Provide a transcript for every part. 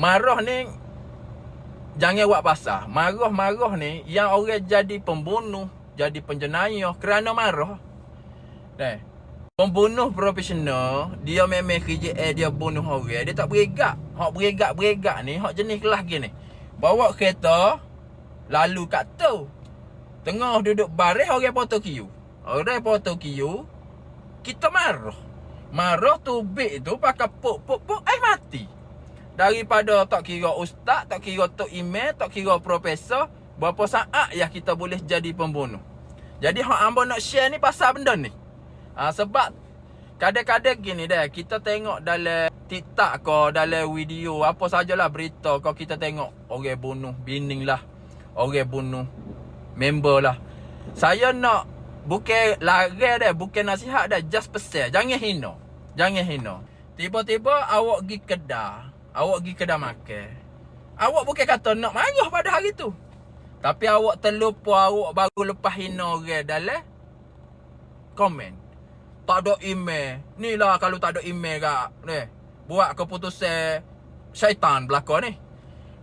marah ni jangan buat pasal. Marah-marah ni yang orang jadi pembunuh, jadi penjenayah kerana marah. Nah, pembunuh profesional, dia memang kerja eh dia bunuh orang, dia tak beregak. Hak beregak-beregak ni, hak jenis kelas gini. Bawa kereta lalu kat tu. Tengah duduk baris orang foto kiu. Orang foto kiu, kita marah. Marah tu big tu pakai puk eh mati. Daripada tak kira ustaz, tak kira tok email, tak kira profesor, berapa saat ya kita boleh jadi pembunuh. Jadi hak ambo nak share ni pasal benda ni. Ha, sebab kadang-kadang gini dah kita tengok dalam TikTok ke dalam video apa sajalah berita kau kita tengok orang bunuh bining lah. Orang bunuh member lah. Saya nak bukan lari dah, bukan nasihat dah, just pesan. Jangan hina. Jangan hina. Tiba-tiba awak pergi kedai, awak pergi kedai makan. Awak bukan kata nak marah pada hari tu. Tapi awak terlupa awak baru lepas hina orang dalam komen. Tak ada email. Ni lah kalau tak ada email kak. Ni. Buat keputusan syaitan belakang ni.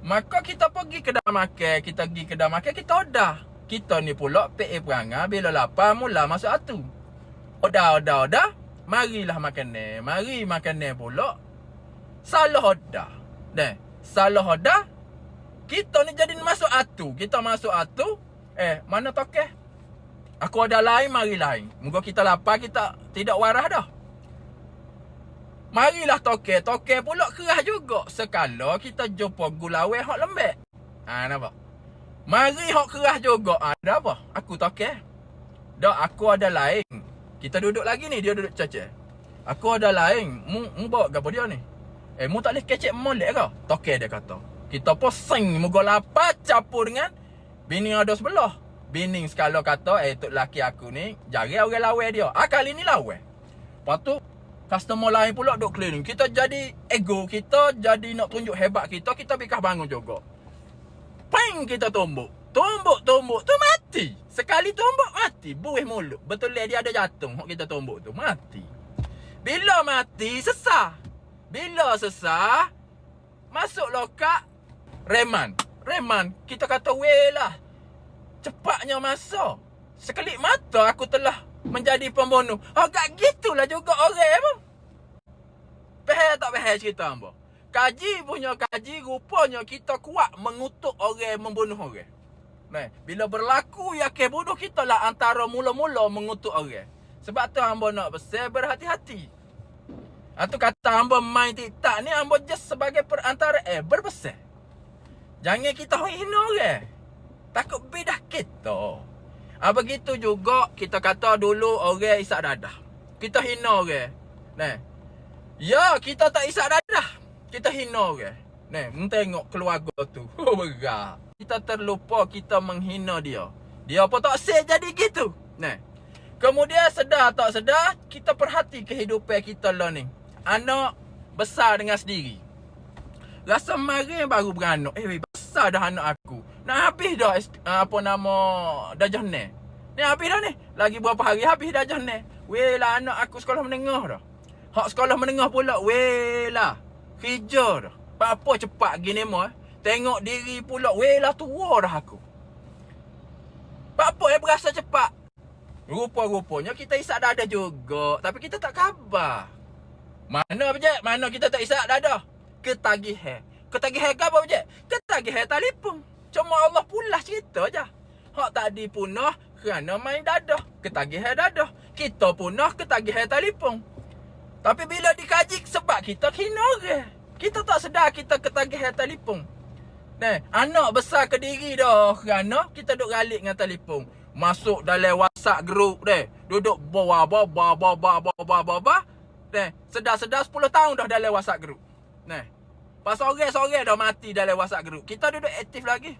Maka kita pergi kedai makan. Kita pergi kedai makan. Kita order. Kita ni pula PA perangai. Bila lapar mula masuk atu. Order, order, order. Marilah makan ni. Mari makan ni pula. Salah order. Ni. Salah order. Kita ni jadi masuk atu. Kita masuk atu. Eh, mana tokeh? Aku ada lain, mari lain. Moga kita lapar, kita tidak warah dah. Marilah toke. Toke pula keras juga. Sekala kita jumpa gulawai hak lembek. Ha, nampak? Mari hak keras juga. Ha, ada apa? Aku toke. Dah, aku ada lain. Kita duduk lagi ni, dia duduk caca. Aku ada lain. Mu, mu bawa apa dia ni? Eh, mu tak boleh kecek molek ke? Toke dia kata. Kita pusing. Moga lapar capur dengan bini ada sebelah. Bini sekala kata, eh, tok laki aku ni, jari orang lawan dia. Ah, kali ni lawan. Lepas tu, customer lain pula duk cleaning. Kita jadi ego kita, jadi nak tunjuk hebat kita, kita bikah bangun juga. Peng kita tumbuk. Tumbuk, tumbuk. Tu mati. Sekali tumbuk, mati. Buih mulut. Betul dia ada jantung. Hak kita tumbuk tu. Mati. Bila mati, sesah. Bila sesah, masuk lokak, reman. Reman. Kita kata, weh lah. Cepatnya masa. Sekelip mata aku telah menjadi pembunuh. Agak gitulah juga orang apa. Pehel tak pehel cerita hamba. Kaji punya kaji rupanya kita kuat mengutuk orang membunuh orang. Nah, bila berlaku ya ke bunuh kita lah antara mula-mula mengutuk orang. Sebab tu hamba nak pesan berhati-hati. Itu kata hamba main TikTok ni hamba just sebagai perantara eh berpesan. Jangan kita hina orang. Takut bedah kita. Ah begitu juga kita kata dulu orang isak dadah. Kita hina orang. Nah. Ya, kita tak isak dadah. Kita hina orang. Nah, tengok keluarga tu. Oh berat. Kita terlupa kita menghina dia. Dia apa tak say jadi gitu. Nah. Kemudian sedar tak sedar, kita perhati kehidupan kita lah ni. Anak besar dengan sendiri. Rasa marah baru beranak. Eh, besar dah anak aku. Nak habis dah apa nama dajah ni. Ni habis dah ni. Lagi berapa hari habis dajah ni. Weh lah anak aku sekolah menengah dah. Hak sekolah menengah pula. Weh lah. Kerja dah. Apa cepat gini mo eh. Tengok diri pula. Weh lah tua dah aku. Apa yang berasa cepat? Rupa-rupanya kita isak dada juga. Tapi kita tak khabar. Mana je? Mana kita tak isak dada? Ketagihan. Ketagihan ke apa je? Ketagihan telefon. Cuma Allah pulas cerita je. Hak tadi punah kerana main dadah. Ketagihan dadah. Kita punah ketagihan telefon. Tapi bila dikaji sebab kita kena orang. Kita tak sedar kita ketagihan telefon. Nah, anak besar ke diri dah kerana kita duk galik dengan telefon. Masuk dalam WhatsApp group deh. Duduk bawa bawa bawa bawa bawa bawa bawa. Nah, sedar-sedar 10 tahun dah dalam WhatsApp group. Nah. Pas sore-sore dah mati dalam WhatsApp group. Kita duduk aktif lagi.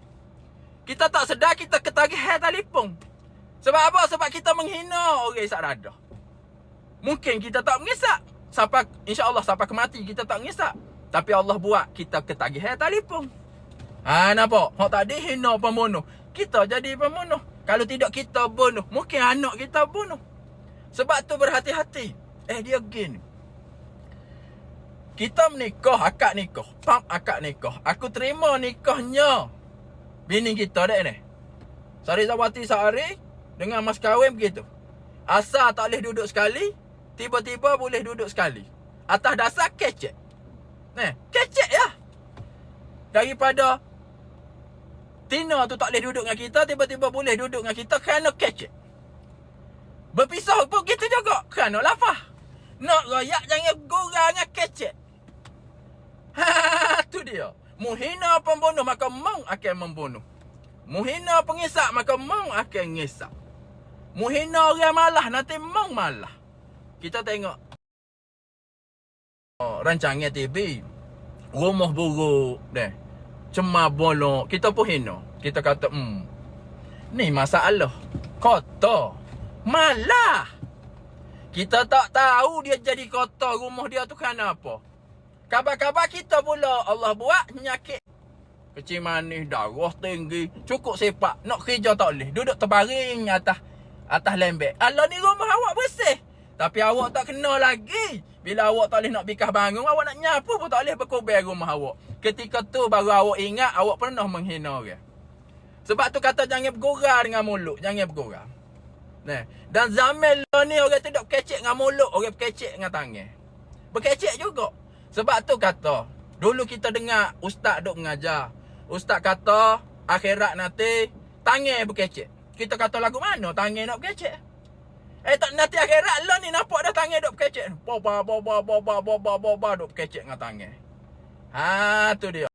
Kita tak sedar kita ketagihan telefon. Sebab apa? Sebab kita menghina orang isak dadah. Mungkin kita tak mengisak. Sampai insya-Allah sampai ke mati kita tak mengisak. Tapi Allah buat kita ketagihan telefon. Ha nampak? Hak tadi hina pembunuh. Kita jadi pembunuh. Kalau tidak kita bunuh, mungkin anak kita bunuh. Sebab tu berhati-hati. Eh dia gini. Kita menikah, akad nikah. Pam akad nikah. Aku terima nikahnya. Bini kita dek ni. Sari Zawati Sari dengan mas kahwin begitu. Asal tak boleh duduk sekali, tiba-tiba boleh duduk sekali. Atas dasar kecek. Nah, kecek ya. Daripada Tina tu tak boleh duduk dengan kita, tiba-tiba boleh duduk dengan kita kerana kecek. Berpisah pun gitu juga kerana lafah. Nak royak jangan gurau dengan kecek. Ha, tu dia. Muhina pembunuh maka mong akan membunuh. Muhina pengisak maka mong akan ngisak. Muhina orang malah nanti mong malah. Kita tengok oh, rancangan TV. Rumah buruk deh. Cemar bolong. Kita pun hina. Kita kata, hmm. Ni masalah. Kotor. Malah. Kita tak tahu dia jadi kotor rumah dia tu kerana apa. Kabar-kabar kita pula Allah buat penyakit. Kecil manis, darah tinggi, cukup sepak, nak kerja tak boleh. Duduk terbaring atas atas lembek. Allah ni rumah awak bersih. Tapi awak tak kena lagi. Bila awak tak boleh nak bikah bangun, awak nak nyapu pun tak boleh berkubar rumah awak. Ketika tu baru awak ingat awak pernah menghina orang. Sebab tu kata jangan bergurau dengan mulut, jangan bergurau. Nah, dan zaman lo ni orang tu dok kecek dengan mulut, orang kecek dengan tangan. Berkecek juga. Sebab tu kata, dulu kita dengar ustaz dok mengajar. Ustaz kata akhirat nanti tangan berkecek. Kita kata lagu mana tangan nak berkecek? Eh tak nanti akhirat lo ni nampak dah tangan dok berkecek. Boba boba boba boba boba dok berkecek dengan tangan. Ha tu dia.